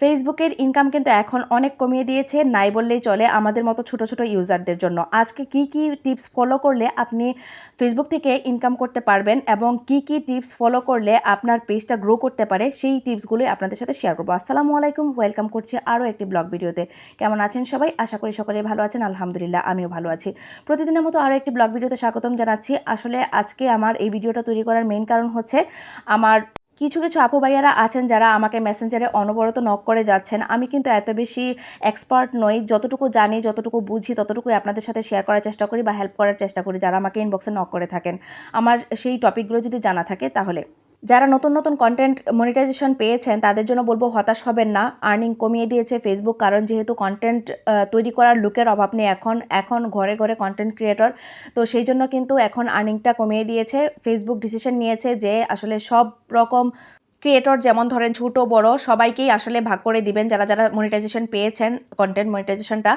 ফেসবুকের ইনকাম কিন্তু এখন অনেক কমিয়ে দিয়েছে, নাই বললেই চলে আমাদের মতো ছোট ছোট ইউজারদের জন্য। আজকে কি কি টিপস ফলো করলে আপনি ফেসবুক থেকে ইনকাম করতে পারবেন এবং কি কি টিপস ফলো করলে আপনার পেজটা গ্রো করতে পারে, সেই টিপসগুলোই আপনাদের সাথে শেয়ার করব। আসসালামু আলাইকুম ওয়েলকাম করছি আরও একটি ব্লগ ভিডিওতে কেমন আছেন সবাই? আশা করি সকলে ভালো আছেন, আলহামদুলিল্লাহ আমিও ভালো আছি। প্রতিদিনের মতো আরও একটি ব্লগ ভিডিওতে স্বাগতম জানাচ্ছি। আসলে আজকে আমার এই ভিডিওটা তৈরি করার মেন কারণ হচ্ছে আমার কিছু কিছু আপু ভাইয়ারা আছেন যারা আমাকে মেসেঞ্জারে অনবরত নক করে যাচ্ছেন। আমি কিন্তু এত বেশি এক্সপার্ট নই। যতটুকু জানি, যতটুকু বুঝি, ততটুকুই আপনাদের সাথে শেয়ার করার চেষ্টা করি বা হেল্প করার চেষ্টা করি যারা আমাকে ইনবক্সে নক করে থাকেন। আমার সেই টপিকগুলো যদি জানা থাকে তাহলে যারা নতুন নতুন কন্টেন্ট মনিটাইজেশন পেয়েছেন, তাদের জন্য বলব হতাশ হবেন না। আর্নিং কমিয়ে দিয়েছে ফেসবুক কারণ যেহেতু কন্টেন্ট তৈরি করার লুকের অভাব নেই এখন এখন ঘরে ঘরে কন্টেন্ট ক্রিয়েটর তো সেই জন্য কিন্তু এখন আর্নিংটা কমিয়ে দিয়েছে। ফেসবুক ডিসিশন নিয়েছে যে আসলে সব রকম ক্রিয়েটর যেমন ধরেন ছোট, বড়, সবাইকেই আসলে ভাগ করে দিবেন যারা যারা মনিটাইজেশন পেয়েছেন কন্টেন্ট মনিটাইজেশনটা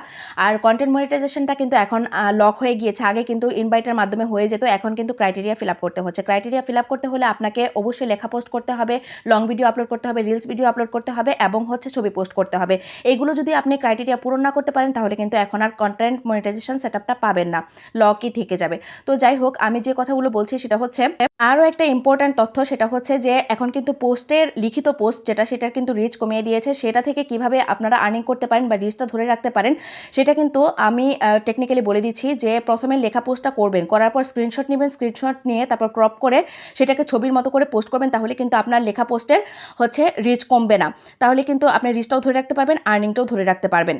আর কন্টেন্ট মনিটাইজেশনটা কিন্তু এখন লক হয়ে গিয়েছে। আগে কিন্তু ইনভাইটের মাধ্যমে হয়ে যেত, এখন কিন্তু ক্রাইটেরিয়া ফিল আপ করতে হচ্ছে। ক্রাইটেরিয়া ফিল আপ করতে হলে আপনাকে অবশ্যই লেখা পোস্ট করতে হবে লং ভিডিও আপলোড করতে হবে রিলস ভিডিও আপলোড করতে হবে, এবং হচ্ছে ছবি পোস্ট করতে হবে। এগুলো যদি আপনি ক্রাইটেরিয়া পূরণ না করতে পারেন, তাহলে কিন্তু এখন আর কন্টেন্ট মনিটাইজেশন সেট পাবেন না। লকই থেকে যাবে। তো যাই হোক, আমি যে কথাগুলো বলছি সেটা হচ্ছে আরও একটা ইম্পর্ট্যান্ট তথ্য সেটা হচ্ছে যে, এখন কিন্তু পোস্টের, লিখিত পোস্ট যেটা সেটার কিন্তু রিচ কমিয়ে দিয়েছে, সেটা থেকে কীভাবে আপনারা আর্নিং করতে পারেন বা রিচটা ধরে রাখতে পারেন, সেটা কিন্তু আমি টেকনিক্যালি বলে দিচ্ছি যে, প্রথমে লেখা পোস্টটা করবেন, করার পর স্ক্রিনশট নেবেন স্ক্রিনশট নিয়ে তারপর ক্রপ করে সেটাকে ছবির মতো করে পোস্ট করবেন, তাহলে কিন্তু আপনার লেখা পোস্টের হচ্ছে রিচ কমবে না। তাহলে কিন্তু আপনি রিচটাও ধরে রাখতে পারবেন আর্নিংটাও ধরে রাখতে পারবেন।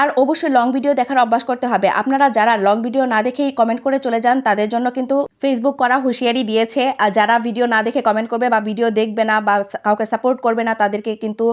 আর অবশ্যই লং ভিডিও দেখার অভ্যাস করতে হবে। আপনারা যারা লং ভিডিও না দেখেই কমেন্ট করে চলে যান, তাদের জন্য কিন্তু ফেসবুক করা হুঁশিয়ারি দিয়েছে। আর যারা ভিডিও না দেখে কমেন্ট করবে বা ভিডিও দেখবে না বা কাউকে সাপোর্ট করবে না, তাদেরকে কিন্তু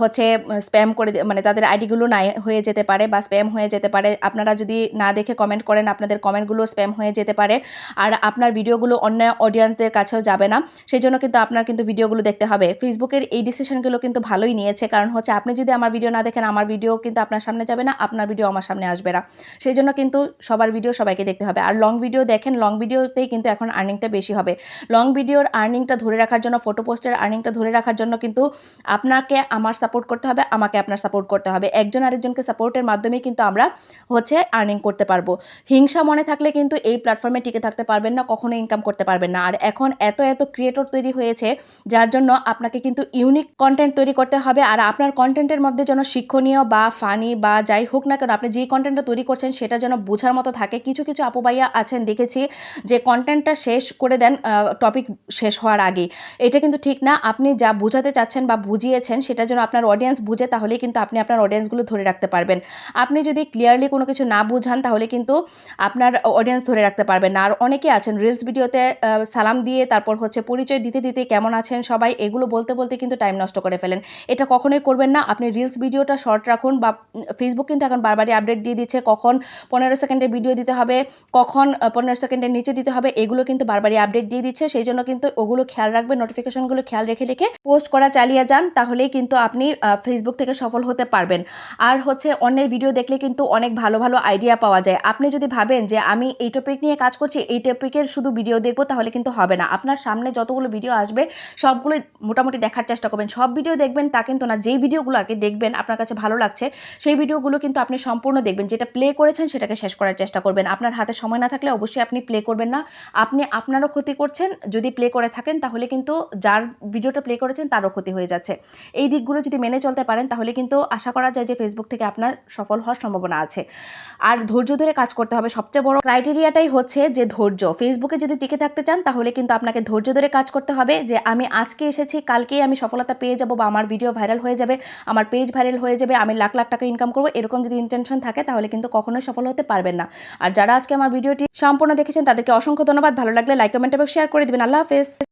হচ্ছে স্প্যাম করে মানে তাদের আইডিগুলো না হয়ে যেতে পারে বা স্প্যাম হয়ে যেতে পারে। আপনারা যদি না দেখে কমেন্ট করেন, আপনাদের কমেন্টগুলো স্প্যাম হয়ে যেতে পারে। আর আপনার ভিডিওগুলো অন্য অডিয়েন্সদের কাছেও যাবে না। সেই জন্য কিন্তু আপনার কিন্তু ভিডিওগুলো দেখতে হবে। ফেসবুকের এই ডিসিশনগুলো কিন্তু ভালোই নিয়েছে। কারণ হচ্ছে, আপনি যদি আমার ভিডিও না দেখেন, আমার ভিডিও কিন্তু আপনার সামনে যাবে না, আপনার ভিডিও আমার সামনে আসবে না। সেই জন্য কিন্তু সবার ভিডিও সবাইকে দেখতে হবে। আর লং ভিডিও দেখেন লং ভিডিওতেই কিন্তু এখন আর্নিংটা বেশি হবে। লং ভিডিওর আর্নিংটা ধরে রাখার জন্য ফটো পোস্টের আর্নিংটা ধরে রাখার জন্য কিন্তু আপনাকে আমার সাপোর্ট করতে হবে, আমাকে আপনার সাপোর্ট করতে হবে। একজন আরেকজনকে সাপোর্টের মাধ্যমেই কিন্তু আমরা হচ্ছে আর্নিং করতে পারব। হিংসা মনে থাকলে কিন্তু এই প্ল্যাটফর্মে টিকে থাকতে পারবেন না কখনো ইনকাম করতে পারবেন না। আর এখন এত এত ক্রিয়েটর তৈরি হয়েছে, যার জন্য আপনাকে কিন্তু ইউনিক কন্টেন্ট তৈরি করতে হবে। আর আপনার কন্টেন্টের মধ্যে যেন শিক্ষণীয় বা ফানি বা যাই হোক না কেন, আপনি যে কন্টেন্টটা তৈরি করছেন সেটা যেন বোঝার মতো থাকে। কিছু কিছু আপু ভাইয়া আছেন, দেখেছি যে কন্টেন্টটা শেষ করে দেন টপিক শেষ হওয়ার আগে। এটা কিন্তু ঠিক না। আপনি যা বোঝাতে চাচ্ছেন বা বুঝিয়েছেন সেটা যেন আপনার অডিয়েন্স বুঝে, তাহলেই কিন্তু আপনি আপনার অডিয়েন্সগুলো ধরে রাখতে পারবেন। আপনি যদি ক্লিয়ারলি কোনো কিছু না বুঝান, তাহলে কিন্তু আপনার অডিয়েন্স ধরে রাখতে পারবেন না। আর অনেকে আছেন রিলস ভিডিওতে সালাম দিয়ে তারপর হচ্ছে পরিচয় দিতে দিতে কেমন আছেন সবাই, এগুলো বলতে বলতে কিন্তু টাইম নষ্ট করে ফেলেন। এটা কখনোই করবেন না। আপনি রিলস ভিডিওটা শর্ট রাখুন বা ফেসবুক কিন্তু এখন বারবারই আপডেট দিয়ে দিচ্ছে, কখন পনেরো সেকেন্ডের ভিডিও দিতে হবে, কখন পনেরো সেকেন্ডের নিচে দিতে হবে, এগুলো কিন্তু বারবারই আপডেট দিয়ে দিচ্ছে। সেই জন্য কিন্তু ওগুলো খেয়াল রাখবেন নোটিফিকেশনগুলো খেয়াল রেখে রেখে পোস্ট করা চালিয়ে যান, তাহলেই কিন্তু আপনি ফেসবুক থেকে সফল হতে পারবেন। আর হচ্ছে অন্যের ভিডিও দেখলে কিন্তু অনেক ভালো ভালো আইডিয়া পাওয়া যায়। আপনি যদি ভাবেন যে আমি এই টপিক নিয়ে কাজ করছি, এই টপিকের শুধু ভিডিও দেখব, তাহলে কিন্তু হবে না। আপনার সামনে যতগুলো ভিডিও আসবে সবগুলো মোটামুটি দেখার চেষ্টা করবেন। সব ভিডিও দেখবেন তা কিন্তু না, যেই ভিডিওগুলো আর কি দেখবেন আপনার কাছে ভালো লাগছে, সেই ভিডিওগুলো কিন্তু আপনি সম্পূর্ণ দেখবেন। যেটা প্লে করেছেন সেটাকে শেষ করার চেষ্টা করবেন। আপনার হাতে সময় না থাকলে অবশ্যই আপনি প্লে করবেন না। আপনি আপনারও ক্ষতি করছেন, যদি প্লে করে থাকেন তাহলে কিন্তু যার ভিডিওটা প্লে করেছেন তারও ক্ষতি হয়ে যাচ্ছে। এই দিকগুলো যদি মেনে চলতে পারেন তাহলে কিন্তু আশা করা যায় যে ফেসবুক থেকে আপনার সফল হওয়ার সম্ভাবনা আছে। আর ধৈর্য ধরে কাজ করতে হবে। সবচেয়ে বড় ক্রাইটেরিয়াটাই হচ্ছে যে ধৈর্য। ফেসবুকে যদি টিকে থাকতে চান তাহলে কিন্তু আপনাকে ধৈর্য ধরে কাজ করতে হবে যে আমি আজকে এসেছি, কালকেই আমি সফলতা পেয়ে যাব বা আমার ভিডিও ভাইরাল হয়ে যাবে, আমার পেজ ভাইরাল হয়ে যাবে, আমি লাখ লাখ টাকা ইনকাম করব, এরকম যদি ইন্টেনশন থাকে তাহলে কিন্তু কখনোই সফল হতে পারবেন না। আর যারা আজকে আমার ভিডিওটি সম্পূর্ণ দেখেছেন তাদেরকে অসংখ্য ধন্যবাদ। ভালো লাগলে লাইক কমেন্ট এবং শেয়ার করে দেবেন। আল্লাহ হাফেজ।